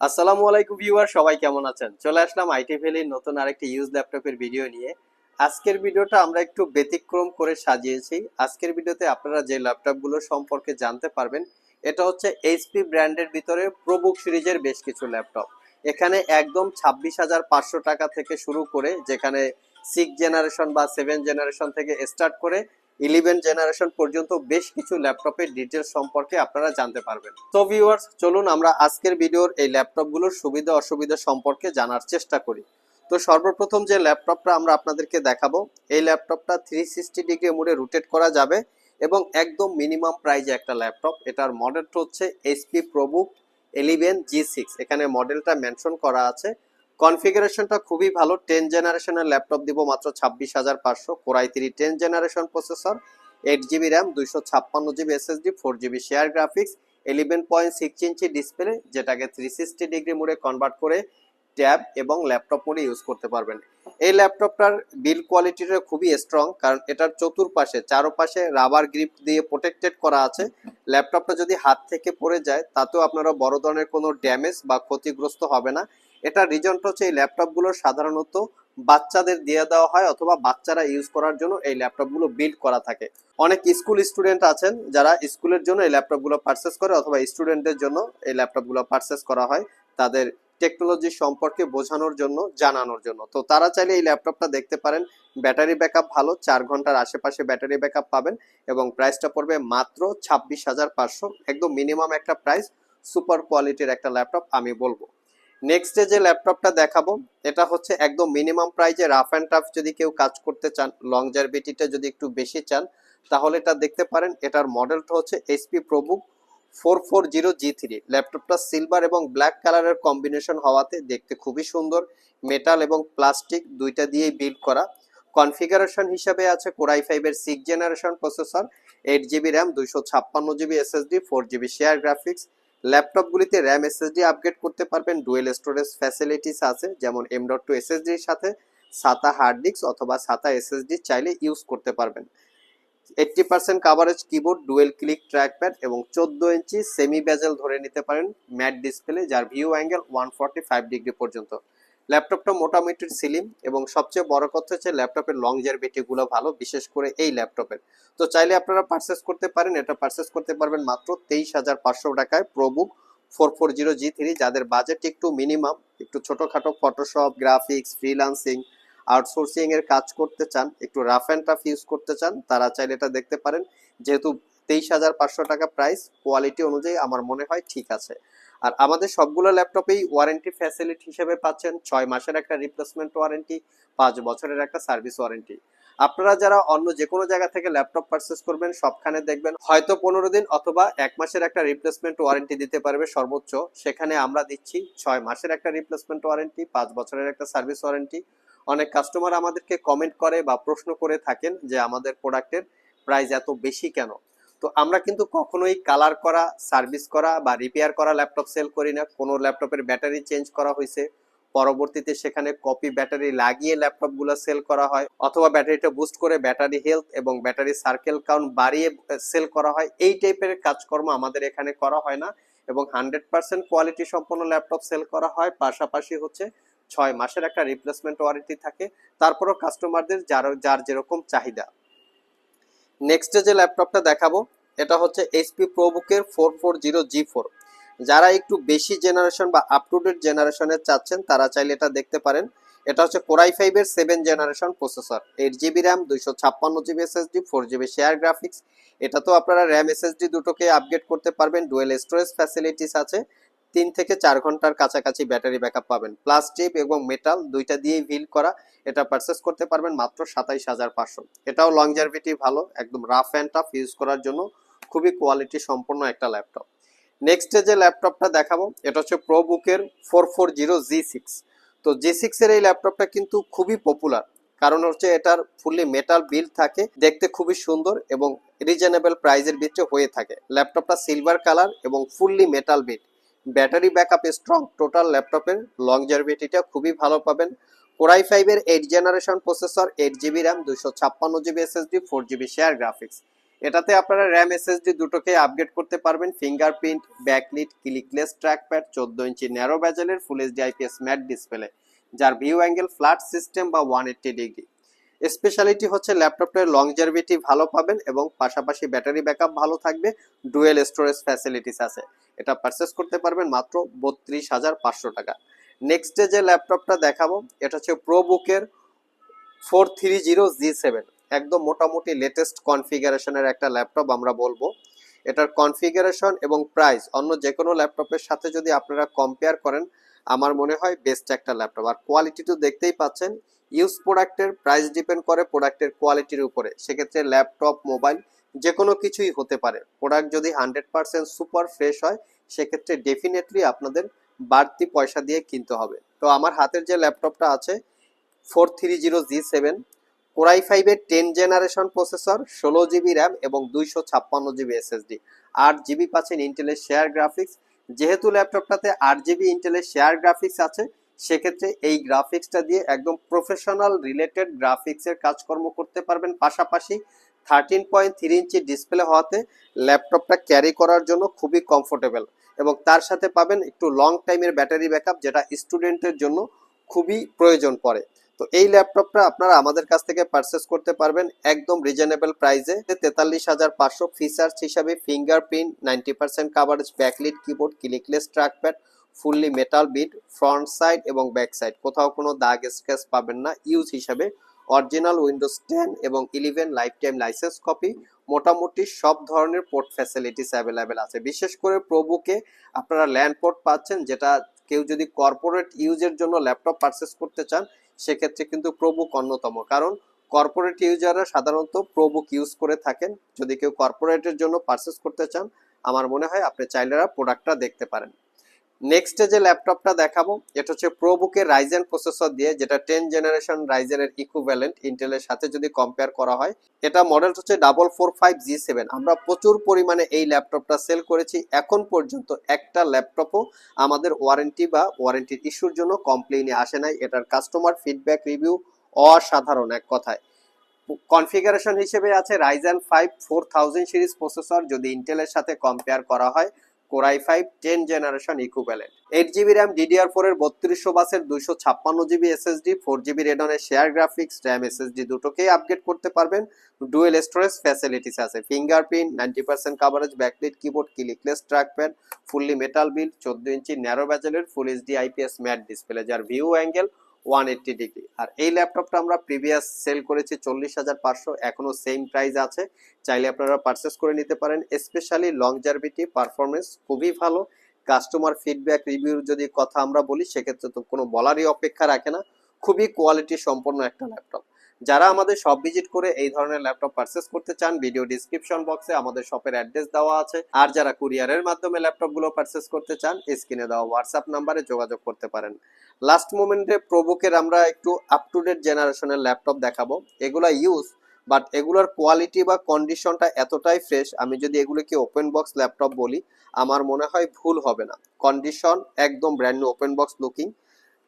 আসসালামু আলাইকুম ভিউয়ার, সবাই কেমন আছেন? চলে আসলাম আইটি ভ্যালির নতুন আরেকটি ইউজ ল্যাপটপের ভিডিও নিয়ে। আজকের ভিডিওটা আমরা একটু ব্যতিক্রম করে সাজিয়েছি। আজকের ভিডিওতে আপনারা যে ল্যাপটপগুলো সম্পর্কে জানতে পারবেন, এটা হচ্ছে এইচপি ব্র্যান্ডের ভিতরে প্রবুক সিরিজের বেশ কিছু ল্যাপটপ। এখানে একদম ছাব্বিশ হাজার পাঁচশো টাকা থেকে শুরু করে, যেখানে সিক্স জেনারেশন বা সেভেন জেনারেশন থেকে স্টার্ট করে ইলেভেন জেনারেশন পর্যন্ত বেশ কিছু ল্যাপটপের ডিটেলস সম্পর্কে আপনারা জানতে পারবেন। তো ভিউয়ার্স চলুন আমরা আজকের ভিডিওর এই ল্যাপটপগুলোর সুবিধা, অসুবিধা সম্পর্কে জানার চেষ্টা করি। তো সর্বপ্রথম যে ল্যাপটপটা আমরা আপনাদেরকে দেখাবো, এই ল্যাপটপটা থ্রি সিক্সটি ডিগ্রি মোডে রোটেট করা যাবে এবং একদম মিনিমাম প্রাইজে একটা ল্যাপটপ। এটার মডেলটা হচ্ছে HP ProBook eleven G six এখানে মডেলটা মেনশন করা আছে। কনফিগারেশনটা খুবই ভালো। টেন জেনারেশনের ল্যাপটপ দিব মাত্র ছাব্বিশ হাজার পাঁচশো। Core i three ten generation processor eight GB RAM দুইশো ছাপ্পান্ন GB SSD four GB share graphics eleven point six inch display যেটাকে থ্রি সিক্সটি ডিগ্রি মোডে কনভার্ট করে ট্যাব এবং ল্যাপটপ মোডে ইউজ করতে পারবেন। এই ল্যাপটপটার বিল কোয়ালিটিটা খুবই স্ট্রং কারণ এটার চতুর্পাশে, চারোপাশে রাবার গ্রিপ দিয়ে প্রোটেক্টেড করা আছে। ল্যাপটপটা যদি হাত থেকে পড়ে যায়, তাতেও আপনারা বড় ধরনের কোনো ড্যামেজ বা ক্ষতিগ্রস্ত হবে না। এটার রিজনটা হচ্ছে এই ল্যাপটপগুলো সাধারণত বাচ্চাদের দিয়ে দেওয়া হয় অথবা বাচ্চারা ইউজ করার জন্য এই ল্যাপটপগুলো বিল্ড করা থাকে। অনেক স্কুল স্টুডেন্ট আছেন যারা স্কুলের জন্য এই ল্যাপটপগুলো পারচেস করে অথবা স্টুডেন্টদের জন্য এই ল্যাপটপগুলো পারচেস করা হয় তাদের টেকনোলজি সম্পর্কে বোঝানোর জন্য, জানানোর জন্য। তো তারা চাইলে এই ল্যাপটপটা দেখতে পারেন। ব্যাটারি ব্যাকআপ ভালো, চার ঘণ্টার আশেপাশে ব্যাটারি ব্যাকআপ পাবেন এবং প্রাইসটা পড়বে মাত্র ছাব্বিশ হাজার পাঁচশো। একদম মিনিমাম একটা প্রাইস সুপার কোয়ালিটির একটা ল্যাপটপ আমি বলব। নেক্সট যে ল্যাপটপটা দেখাবো, এটা হচ্ছে একদম মিনিমাম প্রাইজে রাফ অ্যান্ড টাফ যদি কেউ কাজ করতে চান লং জারবিটিটা যদি একটু বেশি চান, তাহলে এটা দেখতে পারেন, এটার মডেলটা হচ্ছে HP ProBook four four zero G three ল্যাপটপটা সিলভার এবং ব্ল্যাক কালারের কম্বিনেশন হওয়াতে দেখতে খুবই সুন্দর মেটাল এবং প্লাস্টিক দুইটা দিয়েই বিল্ড করা। কনফিগারেশন হিসাবে আছে কোরাই ফাইভের six generation processor eight GB RAM দুইশো ছাপ্পান্ন GB SSD four GB share graphics ল্যাপটপগুলিতে RAM SSD upgrade করতে পারবেন। ডুয়েল স্টোরেজ ফ্যাসিলিটিস আছে, যেমন এম ডট টু এসএসডির সাথে। সাতা হার্ড ডিস্ক অথবা সাতা এসএসডি চাইলে ইউজ করতে পারবেন। Eighty percent coverage keyboard dual click trackpad এবং চোদ্দ ইঞ্চি সেমি বেজেল ধরে নিতে পারেন। ম্যাট ডিসপ্লে যার view angle one forty five degree পর্যন্ত। ল্যাপটপটা মোটামুটি সিলিম এবং সবচেয়ে বড় কথা হচ্ছে ল্যাপটপের লং জারবিটিগুলো ভালো, বিশেষ করে এই ল্যাপটপের। তো চাইলে আপনারা পারচেস করতে পারেন, এটা পারচেস করতে পারবেন মাত্র তেইশ হাজার পাঁচশো টাকায় ProBook four four zero G three যাদের বাজেট একটু মিনিমাম একটু ছোটোখাটো ফটোশপ গ্রাফিক্স ফ্রিলান্সিং আউটসোর্সিং এর কাজ করতে চান, একটু রাফ অ্যান্ড টাফ ইউজ করতে চান, তারা চাইলে এটা দেখতে পারেন। যেহেতু তেইশ হাজার পাঁচশো টাকা প্রাইস কোয়ালিটি অনুযায়ী আমার মনে হয় ঠিক আছে। আর আমাদের সবগুলো ল্যাপটপেই ওয়ারেন্টি ফ্যাসিলিটি হিসেবে পাচ্ছেন ছয় মাসের একটা রিপ্লেসমেন্ট ওয়ারেন্টি পাঁচ বছরের একটা সার্ভিস ওয়ারেন্টি আপনারা যারা অন্য যে কোনো জায়গা থেকে ল্যাপটপ পারচেস করবেন, সবখানে দেখবেন হয়তো পনেরো দিন অথবা এক মাসের একটা রিপ্লেসমেন্ট ওয়ারেন্টি দিতে পারবে সর্বোচ্চ। সেখানে আমরা দিচ্ছি ছয় মাসের একটা রিপ্লেসমেন্ট ওয়ারেন্টি পাঁচ বছরের একটা সার্ভিস ওয়ারেন্টি অনেক কাস্টমার আমাদেরকে কমেন্ট করে বা প্রশ্ন করে থাকেন যে আমাদের প্রোডাক্টের প্রাইস এত বেশি কেন? তো আমরা কিন্তু কখনোই কালার করা সার্ভিস করা বা রিপেয়ার করা ল্যাপটপ সেল করি না। কোনো ল্যাপটপের ব্যাটারি চেঞ্জ করা হয়েছে। পরবর্তীতে সেখানে কপি ব্যাটারি লাগিয়ে ল্যাপটপগুলো সেল করা হয় অথবা ব্যাটারিটা বুস্ট করে ব্যাটারি হেলথ এবং ব্যাটারি সার্কেল কাউন্ট বাড়িয়ে সেল করা হয়। এই টাইপের কাজকর্ম আমাদের এখানে করা হয় না এবং হান্ড্রেড পার্সেন্ট কোয়ালিটি সম্পন্ন ল্যাপটপ সেল করা হয়। পাশাপাশি হচ্ছে ছয় মাসের একটা রিপ্লেসমেন্ট ওয়ারেন্টি থাকে। তারপরও কাস্টমারদের যার যার যেরকম চাহিদা। নেক্সটে যে ল্যাপটপটা দেখাবো এটা হচ্ছে HP প্রোবুকের four four zero G four যারা একটু বেশি জেনারেশন বা আপ টু ডেট জেনারেশনের চাচ্ছেন, তারা চাইলে এটা দেখতে পারেন। এটা হচ্ছে কোরাই ফাইভের seven generation processor eight GB RAM দুইশো ছাপ্পান্ন GB SSD four GB share graphics এটা তো আপনারা র্যাম এসএসডি দুটোকে আপগ্রেড করতে পারবেন। ডুয়েল স্টোরেজ ফ্যাসিলিটিস আছে। তিন থেকে চার ঘণ্টার কাছাকাছি ব্যাটারি ব্যাকআপ পাবেন। প্লাস্টিক এবং মেটাল দুইটা দিয়েই ভিল করা। এটা পারচেস করতে পারবেন মাত্র সাতাইশ হাজার পাঁচশো। এটাও লংজারভিটি ভালো, একদম রাফ অ্যান্ড টাফ ইউজ করার জন্য। খুবই কোয়ালিটি সম্পন্ন একটা ল্যাপটপ নেক্সটে যে ল্যাপটপটা দেখাবো, এটা হচ্ছে প্রোবুকের four four zero G six তো জি সিক্সের এই ল্যাপটপটা কিন্তু খুবই পপুলার কারণ হচ্ছে এটার ফুললি মেটাল বিল্ড থাকে, দেখতে খুবই সুন্দর এবং রিজনেবল প্রাইজের ভিতরে হয়ে থাকে। ল্যাপটপটা সিলভার কালার এবং fully metal build battery backup strong total ল্যাপটপের লং জার্ভিটিটা খুবই ভালো পাবেন। কোরাই ফাইভের eight generation processor eight GB RAM দুশো ছাপ্পান্ন GB SSD four GB share graphics এটাতে আপনারা র্যাম এসএসডি দুটোকে আপগ্রেড করতে পারবেন ফিঙ্গারপ্রিন্ট ব্যাকলিট ক্লিকলেস ট্র্যাকপ্যাড চোদ্দ ইঞ্চি narrow ব্যাজেলের full HD IPS matte display যার ভিউ অ্যাঙ্গেল ফ্ল্যাট সিস্টেম বা ওয়ান এইট্টি ডিগ্রি স্পেশালিটি হচ্ছে ল্যাপটপের লংজারভিটি ভালো পাবেন এবং পাশাপাশি ব্যাটারি ব্যাকআপ ভালো থাকবে ডুয়েল স্টোরেজ ফ্যাসিলিটিস আছে। এটা পারচেস করতে পারবেন মাত্র বত্রিশ হাজার পাঁচশো টাকা। নেক্সট ডে যে ল্যাপটপটা দেখাবো, এটা হচ্ছে প্রোবুকের four three zero G seven একদম মোটামুটি লেটেস্ট কনফিগারেশনের একটা ল্যাপটপ আমরা বলব। এটার কনফিগারেশন এবং প্রাইস অন্য যে কোনো ল্যাপটপের সাথে যদি আপনারা কম্পেয়ার করেন, আমার মনে হয় বেস্ট একটা ল্যাপটপ আর কোয়ালিটি তো দেখতেই পাচ্ছেন ইউজ প্রোডাক্টের প্রাইস ডিপেন্ড করে প্রোডাক্টের কোয়ালিটির উপরে। সেক্ষেত্রে ল্যাপটপ মোবাইল যে কোনো কিছুই হতে পারে। প্রোডাক্ট যদি হান্ড্রেড পার্সেন্ট সুপার ফ্রেশ হয়, সেক্ষেত্রে ডেফিনেটলি আপনাদের বাড়তি পয়সা দিয়ে কিনতে হবে। তো আমার হাতের যে ল্যাপটপটা আছে four three zero G seven core i ফাইভের টেন জেনারেশন প্রসেসর, ষোলো জিবি র্যাম এবং দুইশো ছাপ্পান্ন জিবি এসএসডি। আট জিবি পাচ্ছেন ইন্টেলের শেয়ার গ্রাফিক্স। যেহেতু ল্যাপটপটাতে আট জিবি ইন্টেলের শেয়ার গ্রাফিক্স আছে, সেক্ষেত্রে এই গ্রাফিক্সটা দিয়ে একদম প্রফেশনাল রিলেটেড গ্রাফিক্সের কাজকর্ম করতে পারবেন। পাশাপাশি thirteen point three inch display হওয়াতে ল্যাপটপটা ক্যারি করার জন্য খুবই কমফোর্টেবল এবং তার সাথে পাবেন একটু লং টাইমের ব্যাটারি ব্যাকআপ যেটা স্টুডেন্টের জন্য খুবই প্রয়োজন পড়ে। তো এই ল্যাপটপটা আপনারা আমাদের কাছ থেকে পারচেস করতে পারবেন একদম রিজনেবল প্রাইসে তেতাল্লিশ হাজার পাঁচশো ফিচার্স হিসাবে fingerprint ninety percent coverage backlit keyboard clickless trackpad fully metal build front side এবং ব্যাক সাইড কোথাও কোনো দাগ স্ক্র্যাচ পাবেন না। ইউজ হিসাবে অরিজিনাল উইন্ডোজ টেন এবং eleven life time licence copy মোটামুটি সব ধরনের পোর্ট ফ্যাসিলিটিস অ্যাভেলেবেল আছে। বিশেষ করে প্রবুকে আপনারা ল্যান্ড পোর্ট পাচ্ছেন, যেটা কেউ যদি কর্পোরেট ইউজের জন্য ল্যাপটপ পারচেস করতে চান সেক্ষেত্রে কিন্তু প্রবুক অন্যতম। কারণ কর্পোরেট ইউজাররা সাধারণত প্রবুক ইউজ করে থাকেন। যদি কেউ কর্পোরেটের জন্য পারচেস করতে চান, আমার মনে হয় আপনি চাইলেরা প্রোডাক্টটা দেখতে পারেন। নেক্সট যে ল্যাপটপটা দেখাবো, এটা হচ্ছে প্রোবুকের রাইজেন প্রসেসর দিয়ে, যেটা টেন জেনারেশন রাইজেনের ইকুইভ্যালেন্ট ইন্টেলের সাথে যদি কম্পেয়ার করা হয়। এটা মডেল হচ্ছে double four five G seven আমরা প্রচুর পরিমাণে এই ল্যাপটপটা সেল করেছি। এখন পর্যন্ত একটা ল্যাপটপও আমাদের ওয়ারেন্টি বা ওয়ারেন্টির ইস্যুর জন্য কমপ্লেইনে আসে নাই। এটার কাস্টমার ফিডব্যাক রিভিউ অসাধারণ এক কথায়। কনফিগারেশন হিসেবে আছে Ryzen five four thousand series processor যদি ইন্টেলের সাথে কম্পেয়ার করা হয় core i five ten generation equivalent eight GB RAM DDR four এর বত্রিশশো বাসের দুইশো ছাপ্পান্ন জিবি এসএসডি ফোর জিবি রেডনের শেয়ার গ্রাফিক্স র্যাম এসএসডি দুটোকেই আপগ্রেড করতে পারবেন। ডুয়েল স্টোরেজ ফ্যাসিলিটিস আছে। Fingerprint ninety percent coverage backlit keyboard clickless trackpad fully metal build চোদ্দ ইঞ্চি narrow ব্যাজেলের full HD IPS matte display যার view angle one eighty degree আর এই ল্যাপটপটা আমরা প্রিভিয়াস সেল করেছি চল্লিশ হাজার পাঁচশো এখনও সেম প্রাইস আছে। চাইলে আপনারা পারচেস করে নিতে পারেন। স্পেশালি লংজারভিটি পারফরমেন্স খুবই ভালো। কাস্টমার ফিডব্যাক রিভিউর যদি কথা আমরা বলি, সেক্ষেত্রে তো কোনো বলারই অপেক্ষা রাখে না। খুবই কোয়ালিটি সম্পন্ন একটা ল্যাপটপ। যারা আমাদের শপ ভিজিট করে এই ধরনের ল্যাপটপ পারচেস করতে চান ভিডিও ডিসক্রিপশন বক্সে আমাদের শপের অ্যাড্রেস দেওয়া আছে। আর যারা কুরিয়ারের মাধ্যমে ল্যাপটপগুলো পারচেস করতে চান স্ক্রিনে দেওয়া হোয়াটসঅ্যাপ নাম্বারে যোগাযোগ করতে পারেন। লাস্ট মোমেন্টে প্রবুকের আমরা একটু আপ টু ডেট জেনারেশনের ল্যাপটপ দেখাবো। এগুলা ইউজ বাট এগুলোর কোয়ালিটি বা কন্ডিশনটা এতটাই ফ্রেশ আমি যদি এগুলোকে ওপেন বক্স ল্যাপটপ বলি, আমার মনে হয় ভুল হবে না। কন্ডিশন একদম brand new open box looking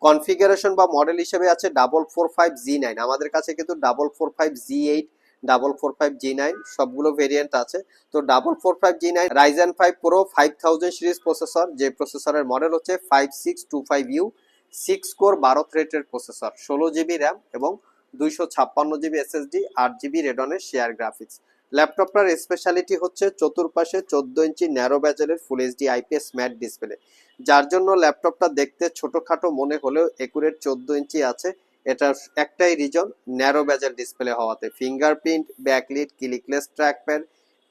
configuration বা মডেল হিসেবে আছে double four five G nine. আমাদের কাছে কিন্তু double four five G eight, double four five G nine সবগুলো ভেরিয়েন্ট আছে। তো double four five G nine Ryzen five pro five thousand series processor যে প্রসেসরের মডেল হচ্ছে five six two five U six core বারো থ্রেটের processor ষোলো GB RAM এবং দুইশো ছাপ্পান্ন জিবি এসএসডি আট জিবি রেডনের শেয়ার গ্রাফিক্স ল্যাপটপটার স্পেশালিটি হচ্ছে চতুর্পাশে চোদ্দ ইঞ্চি narrow ব্যাজেলের full HD IPS matte display যার জন্য ল্যাপটপটা দেখতে ছোটখাটো মনে হলেও একুরেট চোদ্দ ইঞ্চি আছে। এটার একটাই রিজন ন্যারো ব্যাজেল ডিসপ্লে হওয়াতে। Fingerprint backlit clickless trackpad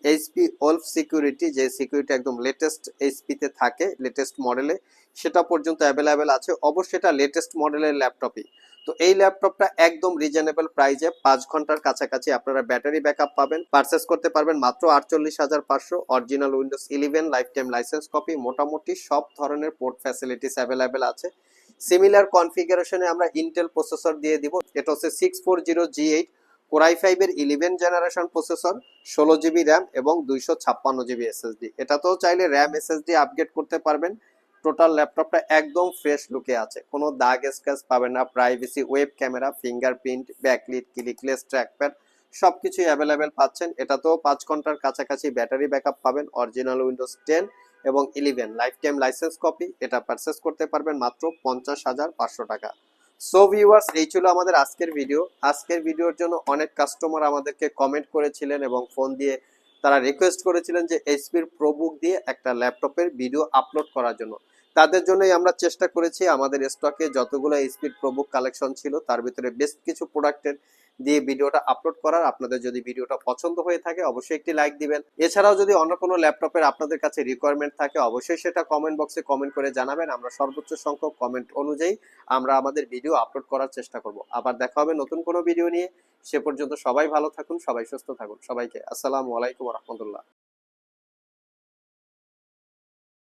HP Wolf security যে সিকিউরিটি একদম লেটেস্ট এইচপিতে থাকে লেটেস্ট মডেলে সেটা পর্যন্ত অ্যাভেলেবেল আছে। অবশ্যই এটা লেটেস্ট মডেলের ল্যাপটপই। তো এই ল্যাপটপটা একদম রিজনেবল প্রাইজে পাঁচ ঘণ্টার কাছাকাছি আপনারা ব্যাটারি ব্যাকআপ পাবেন পারচেস করতে পারবেন মাত্র আটচল্লিশ হাজার পাঁচশো original Windows eleven lifetime license copy মোটামুটি সব ধরনের পোর্ট ফ্যাসিলিটিস অ্যাভেলেবেল আছে। সিমিলার কনফিগারেশনে আমরা ইন্টেল প্রসেসর দিয়ে দিব, এটা হচ্ছে six four zero G eight Core i ফাইভের ইলেভেন জেনারেশন প্রসেসর ষোলো জিবি র্যাম এবং দুইশো ছাপ্পান্ন জিবি এসএসডি এটাতেও চাইলে র্যাম এসএসডি আপগ্রেড করতে পারবেন। টোটাল ল্যাপটপটা একদম ফ্রেশ লুকে আছে। কোনো দাগ স্ক্র্যাচ পাবেন না privacy web camera fingerprint backlit clickless trackpad সব কিছুই অ্যাভেলেবেল পাচ্ছেন। এটাতেও পাঁচ ঘণ্টার কাছাকাছি ব্যাটারি ব্যাকআপ পাবেন অরিজিনাল উইন্ডোজ টেন এবং eleven life time licence copy এটা পারচেস করতে পারবেন মাত্র পঞ্চাশ হাজার পাঁচশো টাকা। সো ভিউয়ার্স এই ছিল আমাদের আজকের ভিডিও আজকের ভিডিওর জন্য অনেক কাস্টমার আমাদেরকে কমেন্ট করেছিলেন এবং ফোন দিয়ে তারা রিকোয়েস্ট করেছিলেন যে এইচপির প্রোবুক দিয়ে একটা ল্যাপটপের ভিডিও আপলোড করার জন্য। তাদের জন্যই আমরা চেষ্টা করেছি। আমাদের স্টকে যতগুলো এইচপির প্রোবুক কালেকশন ছিল, তার ভিতরে বেশ কিছু প্রোডাক্টের দিয়ে ভিডিওটা আপলোড করার। আপনাদের যদি ভিডিওটা পছন্দ হয়ে থাকে, অবশ্যই একটি লাইক দিবেন। এছাড়াও যদি অন্য কোনো ল্যাপটপের আপনাদের কাছে রিকোয়ারমেন্ট থাকে, অবশ্যই সেটা কমেন্ট বক্সে কমেন্ট করে জানাবেন। আমরা সর্বোচ্চ সংখ্যক কমেন্ট অনুযায়ী আমরা আমাদের ভিডিও আপলোড করার চেষ্টা করব। আবার দেখা হবে নতুন কোনো ভিডিও নিয়ে। সে পর্যন্ত সবাই ভালো থাকুন, সবাই সুস্থ থাকুন। সবাইকে আসসালামু আলাইকুম রহমতুল্লাহ।